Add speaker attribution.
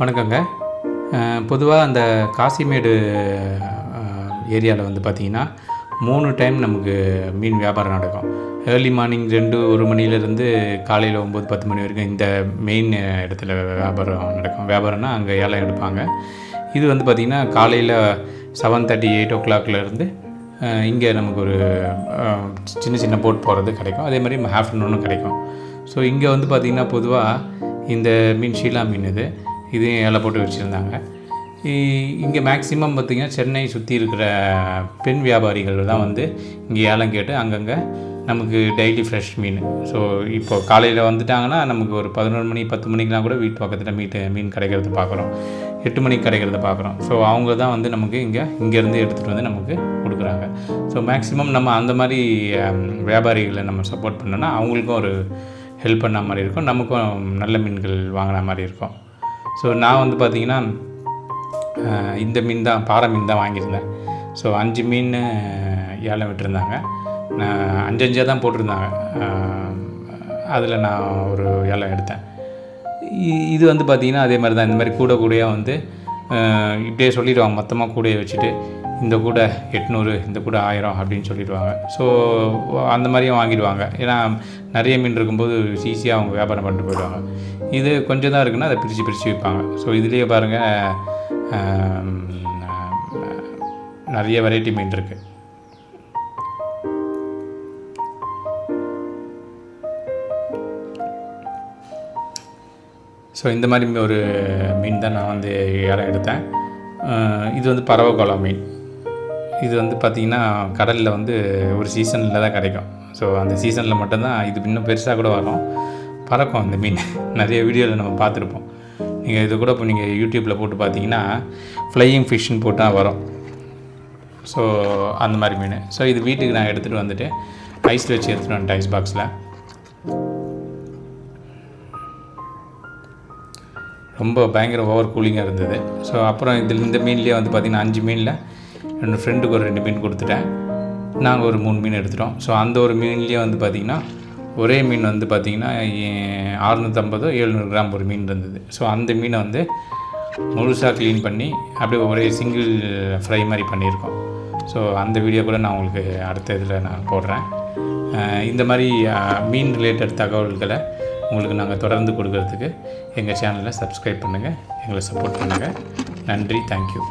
Speaker 1: வணக்கங்க. பொதுவாக அந்த காசிமேடு ஏரியாவில் வந்து பார்த்திங்கன்னா மூணு டைம் நமக்கு மீன் வியாபாரம் நடக்கும். ஏர்லி மார்னிங் ரெண்டு ஒரு மணிலேருந்து காலையில் ஒம்பது பத்து மணி வரைக்கும் இந்த மெயின் இடத்துல வியாபாரம் நடக்கும். வியாபாரம்னா அங்கே ஏலம் எடுப்பாங்க? இது வந்து பார்த்திங்கன்னா காலையில் செவன் தேர்ட்டி எயிட் ஓ கிளாக்லேருந்து இங்கே நமக்கு ஒரு சின்ன சின்ன போட் போகிறது கிடைக்கும். அதே மாதிரி ஆஃப்டர்நூனும் கிடைக்கும். ஸோ இங்கே வந்து பார்த்திங்கன்னா பொதுவாக இந்த மீன் ஷீலா மீன் இது. இதையும் ஏழை போட்டு வச்சுருந்தாங்க. இங்கே மேக்சிமம் பார்த்திங்கன்னா சென்னை சுற்றி இருக்கிற பெண் வியாபாரிகள் தான் வந்து இங்கே ஏலம் கேட்டு அங்கங்கே நமக்கு டெய்லி ஃப்ரெஷ் மீன். ஸோ இப்போ காலையில் வந்துட்டாங்கன்னா நமக்கு ஒரு பதினொரு மணி பத்து மணிக்கெலாம் கூட வீட்டு பக்கத்தில் மீட்டு மீன் கிடைக்கிறத பார்க்குறோம் எட்டு மணிக்கு கிடைக்கிறத பார்க்குறோம் ஸோ அவங்க தான் வந்து நமக்கு இங்கே இங்கேருந்து எடுத்துகிட்டு வந்து நமக்கு கொடுக்குறாங்க. ஸோ மேக்ஸிமம் நம்ம அந்த மாதிரி வியாபாரிகளை நம்ம சப்போர்ட் பண்ணோன்னா அவங்களுக்கும் ஒரு ஹெல்ப் பண்ண மாதிரி இருக்கும். நமக்கும் நல்ல மீன்கள் வாங்கின மாதிரி இருக்கும். ஸோ நான் வந்து பார்த்திங்கன்னா இந்த மீன் தான் பாறை மீன் தான் வாங்கியிருந்தேன். ஸோ அஞ்சு மீன் ஏலம் விட்டுருந்தாங்க. நான் அஞ்சஞ்சாக தான் போட்டிருந்தாங்க. அதில் நான் ஒரு ஏலம் எடுத்தேன். இது வந்து பார்த்திங்கன்னா அதே மாதிரி தான். இந்த மாதிரி கூட கூடையாக வந்து இப்படியே சொல்லிடுவாங்க. மொத்தமாக கூடையை வச்சுட்டு இந்த கூடை எட்நூறு இந்த கூடை ஆயிரம் அப்படின்னு சொல்லிடுவாங்க. ஸோ அந்த மாதிரியும் வாங்கிடுவாங்க. ஏன்னா நிறைய மீன் இருக்கும்போது ஈஸியாக அவங்க வியாபாரம் பண்ணிட்டு போயிடுவாங்க. இது கொஞ்சம் தான் இருக்குன்னா அதை பிரித்து பிரித்து விற்பாங்க. ஸோ இதுலேயே பாருங்கள் நிறைய வெரைட்டி மீன் இருக்குது ஸோ இந்த மாதிரி ஒரு மீன் தான் நான் வந்து இடம் எடுத்தேன். இது வந்து பறவைக்கோளம் மீன். இது வந்து பார்த்திங்கன்னா கடலில் வந்து ஒரு சீசனில் தான் கிடைக்கும். ஸோ அந்த சீசனில் மட்டும்தான் இது இன்னும் பெருசாக கூட வரும். பறக்கும் அந்த மீன். நிறைய வீடியோவில் நம்ம பார்த்துருப்போம். நீங்கள் இது கூட இப்போ நீங்கள் யூடியூப்பில் போட்டு பார்த்தீங்கன்னா ஃப்ளையிங் ஃபிஷ்ஷுன்னு போட்டால் வரும். ஸோ அந்த மாதிரி மீன். ஸோ இது வீட்டுக்கு நான் எடுத்துகிட்டு வந்துட்டு ஐஸில் வச்சு எடுத்துகிட்டு வந்துட்டேன் ஐஸ் பாக்ஸில் ரொம்ப பயங்கர ஓவர் கூலிங்காக இருந்தது. ஸோ அப்புறம் இதில் இந்த மீன்லேயே வந்து பார்த்திங்கன்னா அஞ்சு மீனில் என்னோடய ஃப்ரெண்டுக்கு ஒரு ரெண்டு மீன் கொடுத்துட்டேன். நாங்கள் ஒரு மூணு மீன் எடுத்துட்டோம். ஸோ அந்த ஒரு மீன்லேயே வந்து பார்த்திங்கன்னா ஒரே மீன் வந்து பார்த்திங்கன்னா அறுநூற்றம்பதோ எழுநூறு கிராம் ஒரு மீன் இருந்தது. ஸோ அந்த மீனை வந்து முழுசாக க்ளீன் பண்ணி அப்படியே ஒரே சிங்கிள் ஃப்ரை மாதிரி பண்ணியிருக்கோம். ஸோ அந்த வீடியோ கூட நான் உங்களுக்கு அடுத்த இதில் நான் போடுறேன். இந்த மாதிரி மீன் ரிலேட்டட் தகவல்களை உங்களுக்கு நாங்கள் தொடர்ந்து கொடுக்கறதுக்கு எங்கள் சேனலை சப்ஸ்கிரைப் பண்ணுங்கள் எங்களை சப்போர்ட் பண்ணுங்கள் நன்றி தேங்க்யூ